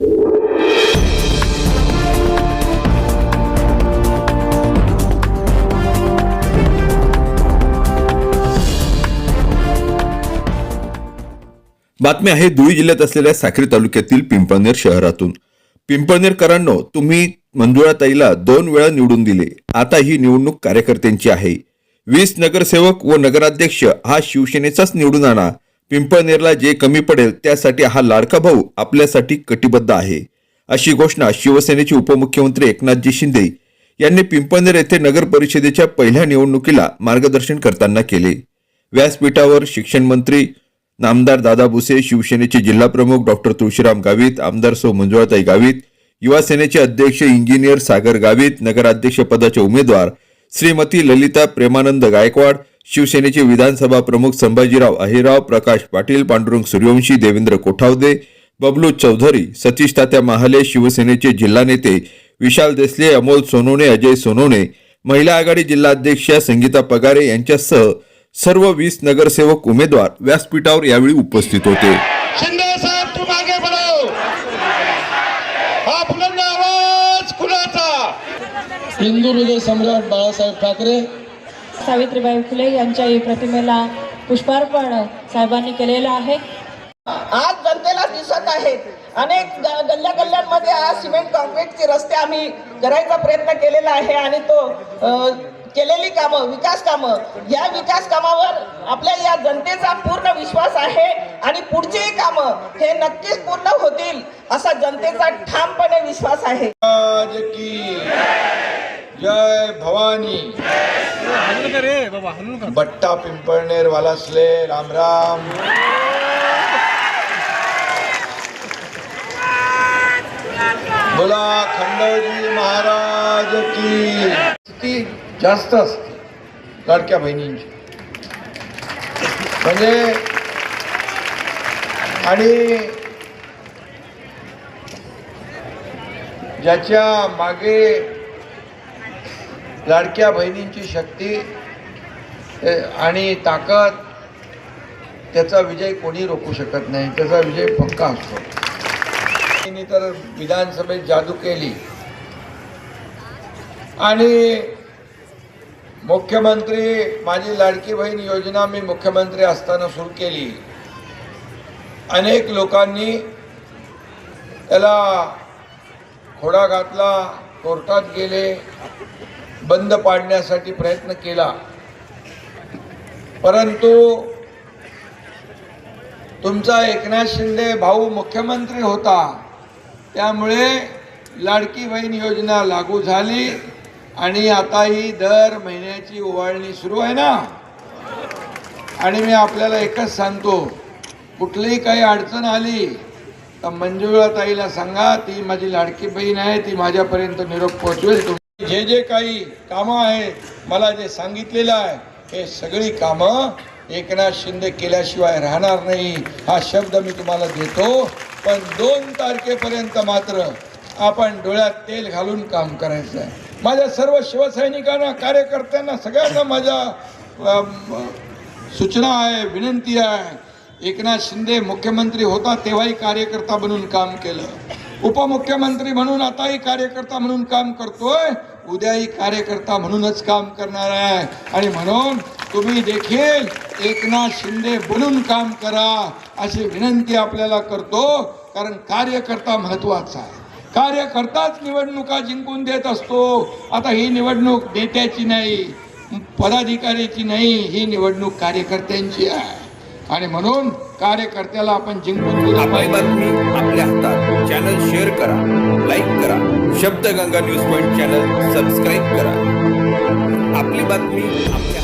बातमी आहे धुळे जिल्ह्यात असलेल्या साखरी तालुक्यातील पिंपळनेर शहरातून. पिंपळनेरकरांनो तुम्ही मंजुळाताईला दोन वेळा निवडून दिले. आता ही निवडणूक कार्यकर्त्यांची आहे. वीस नगरसेवक व नगराध्यक्ष हा शिवसेनेचाच निवडून आणा. पिंपळनेरला जे कमी पडेल त्यासाठी हा लाडका भाऊ आपल्यासाठी कटिबद्ध आहे. अशी घोषणा शिवसेनेचे उपमुख्यमंत्री एकनाथजी शिंदे यांनी पिंपळनेर येथे नगर परिषदेच्या पहिल्या निवडणुकीला मार्गदर्शन करताना केले. व्यासपीठावर शिक्षण मंत्री नामदार दादा भुसे शिवसेनेचे जिल्हाप्रमुख डॉक्टर तुळशीराम गावित आमदार सौ मंजुळाताई गावित युवा सेनेचे अध्यक्ष इंजिनियर सागर गावित नगराध्यक्षपदाचे उमेदवार श्रीमती ललिता प्रेमानंद गायकवाड शिवसेनेचे विधानसभा प्रमुख संभाजीराव अहिराव प्रकाश पाटील पांडुरंग सूर्यवंशी देवेंद्र कोठावदे बबलू चौधरी सतीश तात्या महाले शिवसेनेचे जिल्हा नेते विशाल देसले अमोल सोनवणे अजय सोनवणे महिला आघाडी जिल्हाध्यक्ष संगीता पगारे यांच्यासह सर्व वीस नगरसेवक उमेदवार व्यासपीठावर यावेळी उपस्थित होते. हिंदू हृदय सम्राट बाळासाहेब ठाकरे सावित्रीबाई फुले यांच्या या प्रतिमेला पुष्पार्पण साहेबांनी केलेलं आहे. आज जनतेला दिसत आहेत. अनेक गल्ल्या गल्ल्यांमध्ये आज सिमेंट कॉन्क्रीटचे रस्ते आम्ही करायचा प्रयत्न केलेला आहे आणि तो केलेली कामं विकास कामं या विकास कामावर आपल्या या जनतेचा पूर्ण विश्वास आहे आणि पुढचीही कामं हे नक्कीच पूर्ण होतील असा जनतेचा ठामपणे विश्वास आहे. जय भवानी. बट्टा पिंपळनेर वालासले राम राम. बोला खंडोजी महाराज की. स्थिती जास्त असते लाडक्या बहिणींची. म्हणजे आणि ज्याच्या मागे लाडक्या बहिणींची शक्ती आणि ताकद त्याचा विजय कोणी रोखू शकत नाही त्याचा विजय पक्का असतो. तिने तर विधानसभेत जादू केली. आणि मुख्यमंत्री माझी लाडकी बहीण योजना मी मुख्यमंत्री असताना सुरू केली. अनेक लोकांनी त्याला खोडा घातला कोर्टात गेले बंद पाडण्यासाठी प्रयत्न केला. परंतु तुमचा एकनाथ शिंदे भाऊ मुख्यमंत्री होता त्यामुळे लाडकी बहीण योजना लागू झाली आणि आता ही दर महिन्याची ओवाळणी सुरू आहे ना? आणि मी आपल्याला एकच सांगतो कुठलीही काही अडचण आली तर मंजुळाताईला सांगा ती माझी लाडकी बहीण आहे ती माझ्यापर्यंत निरोप पोहोचवेल. तुम्ही जे जे काही कामं आहेत मला जे सांगितलेलं आहे हे सगळी कामं एकनाथ शिंदे केल्याशिवाय राहणार नाही हा शब्द मी तुम्हाला देतो. पण दोन तारखेपर्यंत मात्र आपण डोळ्यात तेल घालून काम करायचं आहे माझ्या सर्व शिवसैनिकांना कार्यकर्त्यांना सगळ्यांना माझ्या सूचना आहे विनंती आहे. एकनाथ शिंदे मुख्यमंत्री होता तेव्हाही कार्यकर्ता म्हणून काम केलं. उपमुख्यमंत्री म्हणून आताही कार्यकर्ता म्हणून काम करतोय. उद्याही कार्यकर्ता म्हणूनच काम करणार आहे. आणि म्हणून तुम्ही देखील एकनाथ शिंदे बनून काम करा अशी विनंती आपल्याला करतो. कारण कार्यकर्ता महत्त्वाचा आहे. कार्यकर्ताच निवडणुका जिंकून देत असतो. आता ही निवडणूक नेत्याची नाही पदाधिकाऱ्याची नाही ही निवडणूक कार्यकर्त्यांची आहे. आणि म्हणून कार्यकर्त्याला आपण जिंकून बातमी आपल्या हातात. चॅनल शेअर करा लाईक करा. Shabdganga news point channel subscribe करा. आपली बातमी आपल्या